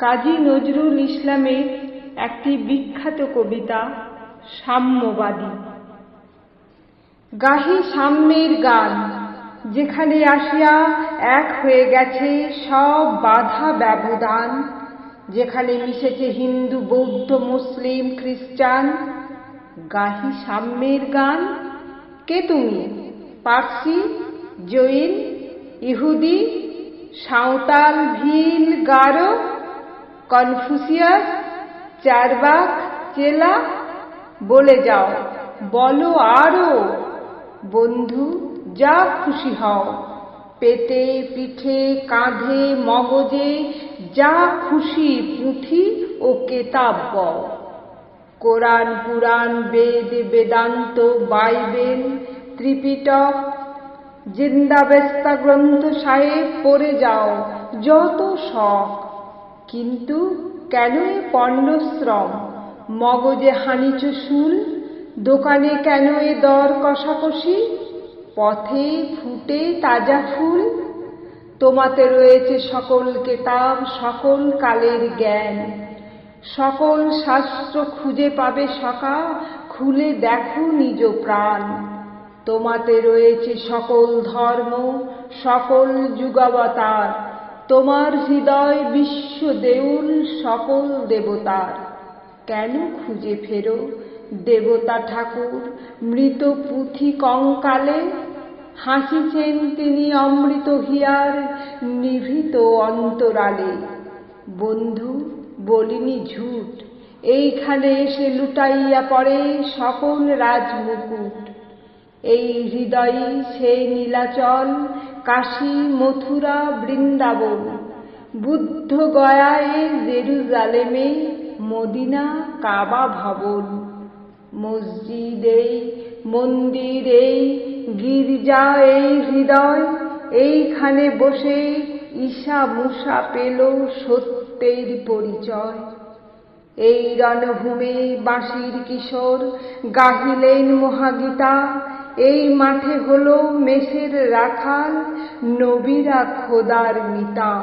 কাজী নজরুল ইসলামের একটি বিখ্যাত কবিতা, সাম্যবাদী। গাহি সাম্যের গান, যেখানে আসিয়া এক হয়ে গেছে সব বাধা ব্যবধান, যেখানে মিশেছে হিন্দু, বৌদ্ধ, মুসলিম, খ্রিস্টান। গাহি সাম্যের গান? কে তুমি? পার্সি, জৈন, ইহুদি, সাঁওতাল, ভিল, গারো? কনফুসিয়াস, চারবাক, চেলা, বলে যাও। বলো আরও। বন্ধু, যা খুশি হও। পেটে, পিঠে, কাঁধে, মগজে, যা খুশি পুঁথি ও কেতাব বও Quran, Purana, Veda, Vedanta, Bible, Tripitaka, Zend Avesta Granth Sahib পড়ে যাও, যত শখ। কিন্তু কেন এ পণ্ডশ্রম মগজে হানিচ শুল, দোকানে কেন এ দর কষাকষি? পথে ফুটে তাজা ফুল? তোমাতে রয়েছে সকল কেতাব, সকল কালের জ্ঞান। সকল শাস্ত্র খুঁজে পাবে সকা, খুলে দেখো নিজ প্রাণ। তোমাতে রয়েছে সকল ধর্ম, সকল যুগাবতার। তোমার হৃদয় বিশ্ব দেউল সকল দেবতার। কেন খুঁজে ফেরো দেবতা ঠাকুর মৃত পুঁথি কঙ্কালে? হাসিছেন তিনি অমৃত হিয়ার নিভৃত অন্তরালে। বন্ধু, বলিনি ঝুট, এইখানে এসে লুটাইয়া পড়ে সকল রাজমুকুট। এই হৃদয়ে সে নীলাচল কাশী, মথুরা, বৃন্দাবন। বুদ্ধ গয়ায় জেরুজালেমে মদিনা কাবা ভবন। মসজিদ মন্দির গির্জা এই হৃদয়, এইখানে বসে ঈশা মুষা পেল সত্যের পরিচয়। এই রণভূমে বাঁশির কিশোর গাহিলেন মহাগীতা এই মাঠে হলো মেষের রাখাল, নবীরা খোদার মিতা।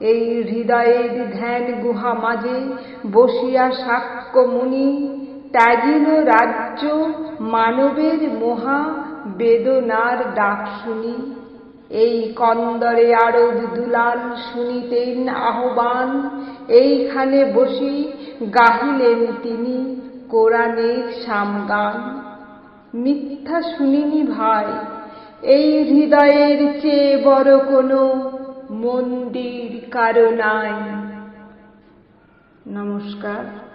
এই হৃদয়ের ধ্যান গুহা মাঝে বসিয়া সাক্ষ্য মুনি ত্যাজিল রাজ্য মানবের মহা, বেদনার ডাক শুনি। এই কন্দরে আরদ দুলাল শুনিতেন আহ্বান, এইখানে বসি গাহিলেন তিনি কোরআনের সামগান মিথ্যা শুনিনি ভাই। এই হৃদয়ের চেয়ে বড় কোনো মন্দির কারও নাই। নমস্কার।